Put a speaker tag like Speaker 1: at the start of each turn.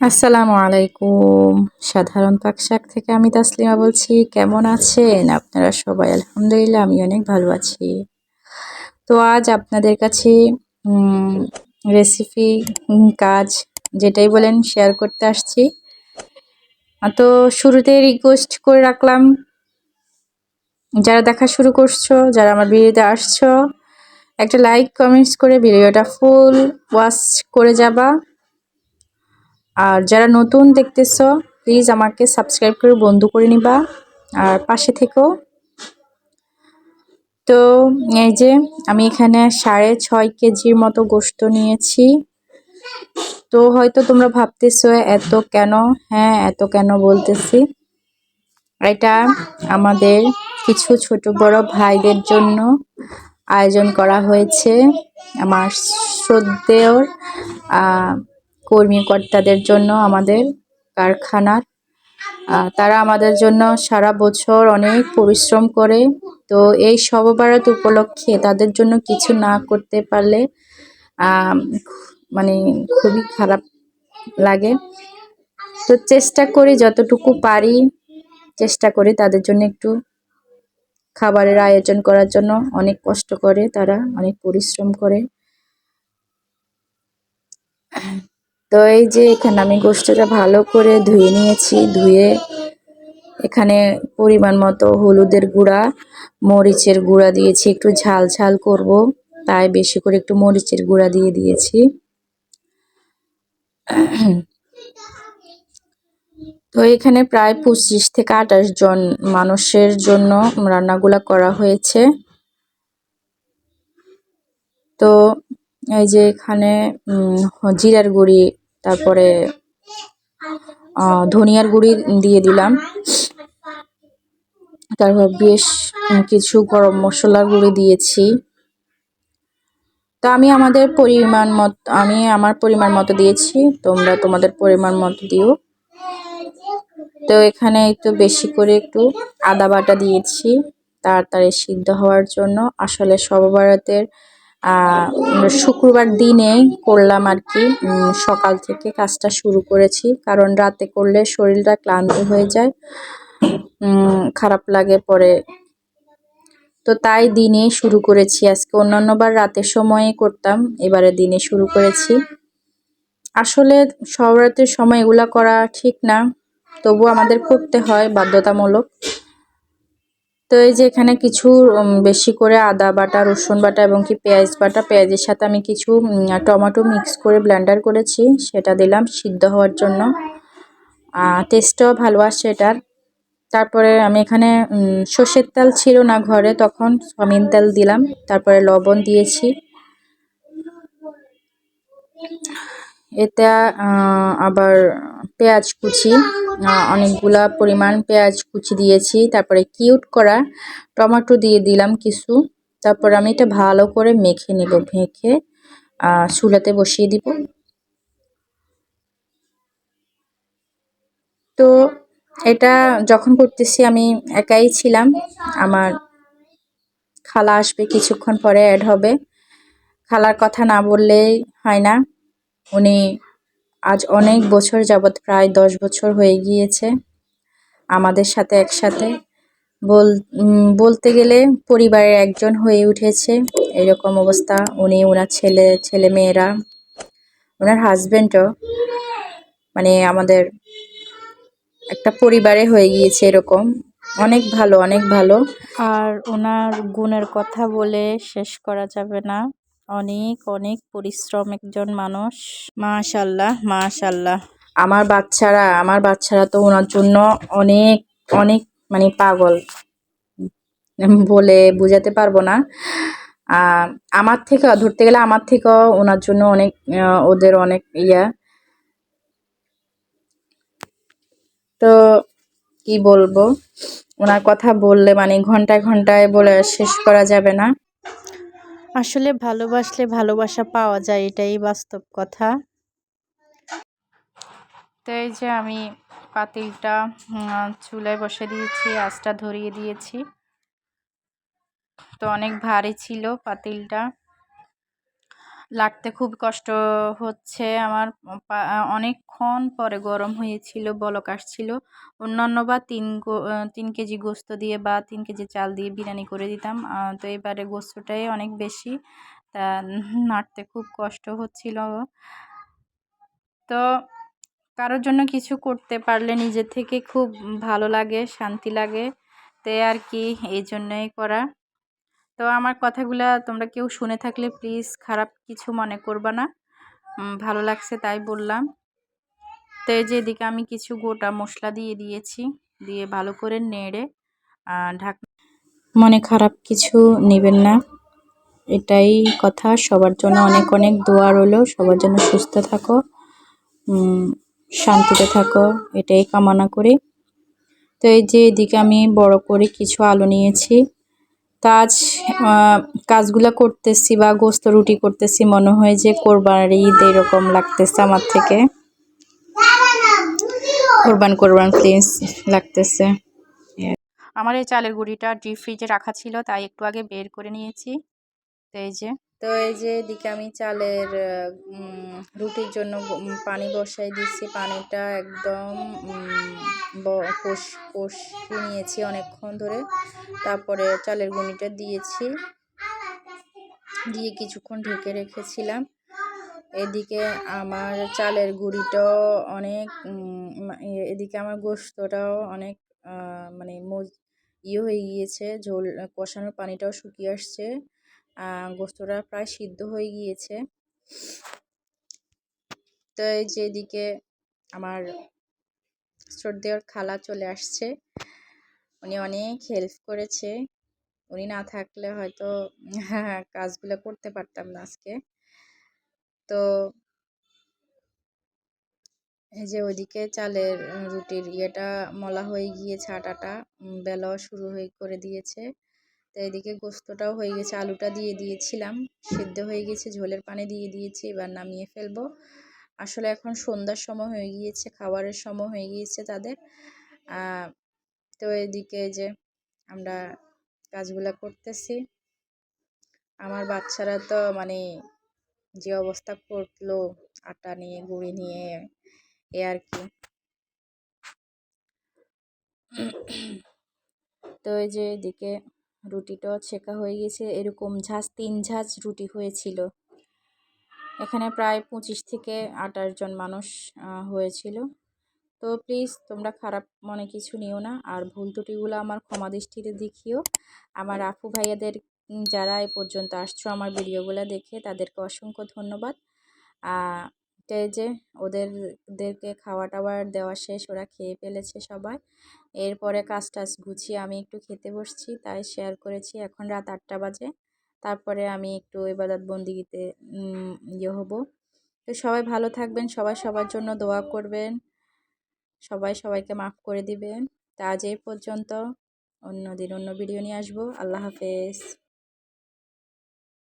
Speaker 1: আসসালামু আলাইকুম। সাধারণ পাকশাক থেকে আমি তাসলিমা বলছি। কেমন আছেন? আপনারা সবাই, আলহামদুলিল্লাহ, আমি অনেক ভালো আছি। তো আজ আপনাদের কাছে রেসিপি কাজ যেটাই বলেন শেয়ার করতে আসছি। তো শুরুতে রিকোয়েস্ট করে রাখলাম, যারা দেখা শুরু করছ, যারা আমার ভিডিওতে আসছো, একটা লাইক কমেন্টস করে ভিডিওটা ফুল ওয়াচ করে যাবা। আর যারা নতুন দেখতেছ প্লিজ আমাকে সাবস্ক্রাইব করে বন্ধু করে নিবা আর পাশে থেকেও তো এই যে আমি এখানে সাড়ে ছয় কেজির মতো গোস্ত নিয়েছি। তো হয়তো তোমরা ভাবতেছ, এত কেন? হ্যাঁ এত কেন বলতেছি। এটা আমাদের কিছু ছোট বড় ভাইদের জন্য আয়োজন করা হয়েছে আমার শ্রদ্ধেয় কর্মী কর্তাদের জন্য আমাদের কারখানার তারা আমাদের জন্য সারা বছর অনেক পরিশ্রম করে। তো এই সববারাত উপলক্ষে তাদের জন্য কিছু না করতে পারলে মানে খুবই খারাপ লাগে। তো চেষ্টা করি যতটুকু পারি, চেষ্টা করি তাদের জন্য একটু খাবারের আয়োজন করার জন্য অনেক কষ্ট করে, তারা অনেক পরিশ্রম করে। তো এই যে এখানে আমি গোষ্ঠটা ভালো করে ধুয়ে নিয়েছি, ধুয়ে এখানে পরিমাণ মতো হলুদের গুঁড়া, মরিচের গুঁড়া দিয়েছি, একটু ঝাল ঝাল করব, তাই বেশি করে একটু মরিচের গুঁড়া দিয়ে দিয়েছি। তো এখানে প্রায় পঁচিশ থেকে আঠাশ জন মানুষের জন্য রান্নাগুলা করা হয়েছে। তো এই যে এখানে জিরার গুঁড়ি তারপরে ধনিয়ার গুঁড়ি দিয়ে দিলাম। তারপর বেশ কিছু গরম মশলার গুঁড়ি দিয়েছি। তো আমি আমাদের পরিমাণ মত, আমি আমার পরিমাণ মতো দিয়েছি, তোমরা তোমাদের পরিমাণ মতো দিও। তো এখানে একটু বেশি করে একটু আদা বাটা দিয়েছি, তাড়াতাড়ি সিদ্ধ হওয়ার জন্য। আসলে সবভারতের শুক্রবার দিনে করলাম আর কি। সকাল থেকে কাজটা শুরু করেছি। কারণ রাতে করলে শরীরটা ক্লান্ত হয়ে যায়। খারাপ লাগে পরে। তো তাই দিনে শুরু করেছি। আজকে অন্যান্যবার রাতের সময়ে করতাম, এবারে দিনে শুরু করেছি। আসলে সবরাতের সময় এগুলা করা ঠিক না। তবু আমাদের করতে হয় বাধ্যতামূলক। তো এই যে এখানে কিছু বেশি করে আদা বাটা, রসুন বাটা এবং কি পেঁয়াজ বাটা, পেঁয়াজের সাথে আমি কিছু টমেটো মিক্স করে ব্ল্যান্ডার করেছি, সেটা দিলাম সিদ্ধ হওয়ার জন্য। টেস্টও ভালো আসছে এটার। তারপরে আমি এখানে সর্ষের তেল ছিল না ঘরে, তখন সমিন তেল দিলাম। তারপরে লবণ দিয়েছি। এতে আবার পেঁয়াজ কুচি অনেকগুলা পরিমাণ পেঁয়াজ কুচি দিয়েছি, তারপরে কিউট করা টমেটো দিয়ে দিলাম কিছু, তারপর আমি এটা ভালো করে মেখে নিব, মেখে চুলাতে বসিয়ে দিব। তো এটা যখন করতেছি আমি একাই ছিলাম, আমার খালা আসবে, কিছুক্ষণ পরে অ্যাড হবে। খালার কথা না বললেই হয় না। উনি আজ অনেক বছর যাবৎ প্রায় দশ বছর হয়ে গিয়েছে আমাদের সাথে একসাথে। বল বলতে গেলে পরিবারের একজন হয়ে উঠেছে। এরকম অবস্থা। উনি ওনার ছেলে ছেলে মেয়েরা ওনার হাজব্যান্ডও মানে আমাদের একটা পরিবারে হয়ে গিয়েছে এরকম। অনেক ভালো অনেক ভালো। আর ওনার গুণের কথা বলে শেষ করা যাবে না। অনেক অনেক পরিশ্রম একজন মানুষ। মাশাল্লাহ মাশাল্লাহ আমার বাচ্চারা আমার বাচ্চারা তো ওনার জন্য অনেক অনেক মানে পাগল। বলে বুঝাতে পারব না। আমার থেকে ধরতে গেলে আমার থেকেও ওনার জন্য অনেক ওদের অনেক ইয়া। তো কি বলব? ওনার কথা বললে মানে ঘন্টায় ঘন্টায় বলে শেষ করা যাবে না। আসলে ভালোবাসলে ভালোবাসা পাওয়া যায়, এটাই বাস্তব কথা। তো এই যে আমি পাতিলটা চুলায় বসে দিয়েছি, আঁচটা ধরিয়ে দিয়েছি। তো অনেক ভারী ছিল পাতিলটা। লাগতে খুব কষ্ট হচ্ছে। আমার অনেকক্ষণ পরে গরম হয়েছিল, বলক আসছিল। অন্যান্য বা তিন তিন কেজি গোস্ত দিয়ে বা তিন কেজি চাল দিয়ে বিরিয়ানি করে দিতাম। তো এবারে গোস্তটাই অনেক বেশি। তা নাড়তে খুব কষ্ট হচ্ছিল। তো কারোর জন্য কিছু করতে পারলে নিজে থেকে খুব ভালো লাগে, শান্তি লাগে। তে আর কি, এই জন্যই করা। তো আমার কথাগুলা তোমরা কেউ শুনে থাকলে প্লিজ খারাপ কিছু মনে করবা না। ভালো লাগছে তাই বললাম। তো এই যে এদিকে আমি কিছু গোটা মশলা দিয়ে দিয়েছি, দিয়ে ভালো করে নেড়ে ঢাক মনে খারাপ কিছু নেবেন না। এটাই কথা। সবার জন্য অনেক অনেক দোয়া রইল। সবার জন্য সুস্থ থাকো শান্তিতে থাকো, এটাই কামনা করি। তো এই যে এদিকে আমি বড় করে কিছু আলু নিয়েছি। কাজ কাজগুলো করতেছি বা গোস্ত রুটি করতেছি, মনে হয় যে কোরবানির ঈদ এরকম লাগতেছে আমার থেকে। কোরবান কোরবান প্লিজ লাগতেছে। আমার এই চালের গুঁড়িটা ডিপ ফ্রিজে রাখা ছিল, তাই একটু আগে বের করে নিয়েছি। এই যে তো এই যে এদিকে আমি চালের রুটির জন্য পানি বসাই দিচ্ছি। পানিটা একদম কষ কষিয়ে নিয়েছি অনেকক্ষণ ধরে। তারপরে চালের গুঁড়িটা দিয়েছি। দিয়ে কিছুক্ষণ ঢেকে রেখেছিলাম। এদিকে আমার চালের গুঁড়িটাও অনেক এদিকে আমার গোস্তটাও অনেক মানে মজ ইয়ে হয়ে গিয়েছে। ঝোল, কষানোর পানিটাও শুকিয়ে আসছে। গোস্তটা প্রায় সিদ্ধ হয়ে গিয়েছে। তো এই যে এদিকে আমার শ্রদ্ধেয়র খালা চলে আসছে। উনি অনেক হেল্প করেছে। উনি না থাকলে হয়তো কাজগুলো করতে পারতাম না আজকে। তো এই যে ওইদিকে চালের রুটির ইয়েটা মলা হয়ে গিয়েছে, আটাটা। বেলাও শুরু হয়ে করে দিয়েছে। তো এদিকে গোস্তটাও হয়ে গেছে, আলুটা দিয়ে দিয়েছিলাম, সিদ্ধ হয়ে গেছে, ঝোলের পানি দিয়ে দিয়েছি, এবার নামিয়ে ফেলব। আসলে এখন সন্ধ্যার সময় হয়ে গিয়েছে, খাবারের সময় হয়ে গিয়েছে তাদের। তো এদিকে যে আমরা কাজগুলো করতেছি। আমার বাচ্চারা তো মানে যে অবস্থা করল, আটা নিয়ে, গুঁড়ি নিয়ে, এ আর কি। তো এই যে এদিকে রুটিটাও ছেঁকা হয়ে গেছে। এরকম ঝাঁজ, তিন ঝাঁজ রুটি হয়েছিল। এখানে প্রায় পঁচিশ থেকে আঠাশ জন মানুষ হয়েছিল। তো প্লিজ তোমরা খারাপ মনে কিছু নিও না। আর ভুল ত্রুটিগুলো আমার ক্ষমা দৃষ্টিতে দেখিও। আমার আপু ভাইয়াদের যারা এ পর্যন্ত আসছো আমার ভিডিওগুলো দেখে তাদেরকে অসংখ্য ধন্যবাদ। এই যে ওদের ওদেরকে খাওয়া টাওয়ার দেওয়া শেষ, ওরা খেয়ে ফেলেছে সবাই। এরপরে কাজ টাজ গুছিয়ে আমি একটু খেতে বসছি, তাই শেয়ার করেছি। এখন রাত আটটা বাজে। তারপরে আমি একটু এবাদত বন্দিগিতে ইয়ে হব। তো সবাই ভালো থাকবেন, সবাই সবার জন্য দোয়া করবেন। সবাই সবাইকে মাফ করে দিবেন। তা আজ এই পর্যন্ত। অন্য দিন অন্য ভিডিও নিয়ে আসব। আল্লাহ হাফেজ।